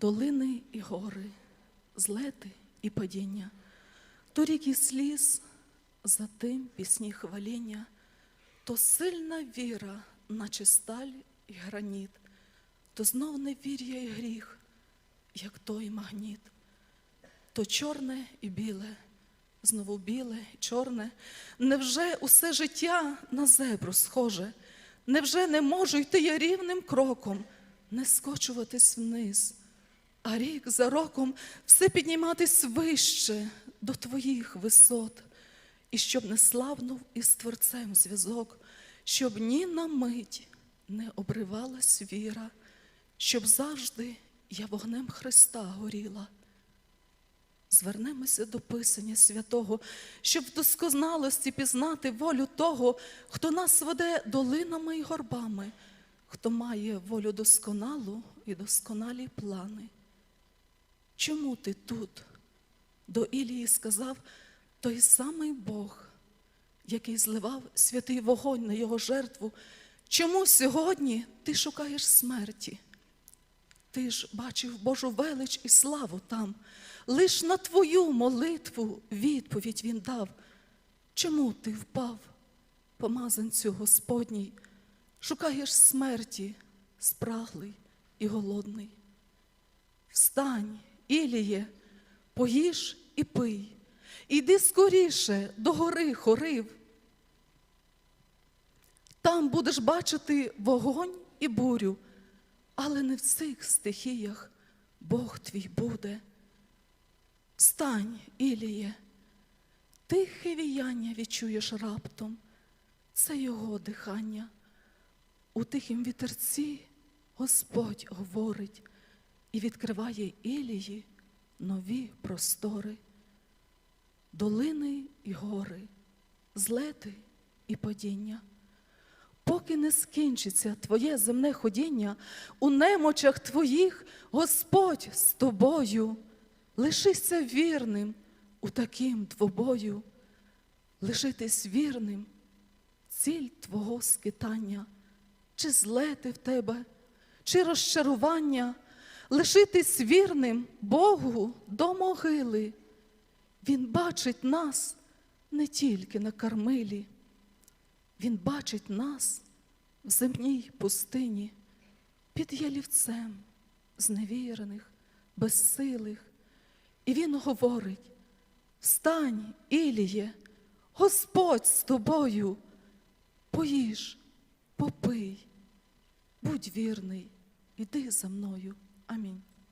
долини і гори, злети і падіння, то ріки сліз, за тим пісні хваління, то сильна віра, наче сталь і граніт, то знов невір'я і гріх, як той магніт, то чорне і біле, знову біле і чорне. Невже усе життя на зебру схоже? Невже не можу йти я рівним кроком, не скочуватись вниз, а рік за роком все підніматись вище до твоїх висот, і щоб не славнув із Творцем зв'язок, щоб ні на мить не обривалась віра, щоб завжди я вогнем Христа горіла. Звернемося до Писання святого, щоб в досконалості пізнати волю того, хто нас веде долинами і горбами, хто має волю досконалу і досконалі плани. Чому ти тут? До Ілії сказав той самий Бог, який зливав святий вогонь на його жертву. Чому сьогодні ти шукаєш смерті? Ти ж бачив Божу велич і славу там. Лиш на твою молитву відповідь він дав. Чому ти впав, помазанцю Господній, шукаєш смерті, спраглий і голодний? Встань, Іліє, поїж і пий, іди скоріше до гори хорив. Там будеш бачити вогонь і бурю, але не в цих стихіях Бог твій буде. Встань, Іліє, тихе віяння відчуєш раптом, це його дихання. У тихім вітерці Господь говорить і відкриває Ілії нові простори, долини і гори, злети і падіння. Поки не скінчиться твоє земне ходіння, у немочах твоїх Господь з тобою. Лишися вірним у таким двобою, лишитись вірним, ціль твого скитання, чи злети в тебе, чи розчарування, лишитись вірним Богу до могили. Він бачить нас не тільки на кармилі, Він бачить нас в земній пустині, під ялівцем зневірених, безсилих. І він говорить: Встань, Іліє, Господь з тобою, поїж, попий, будь вірний, іди за мною. Амінь.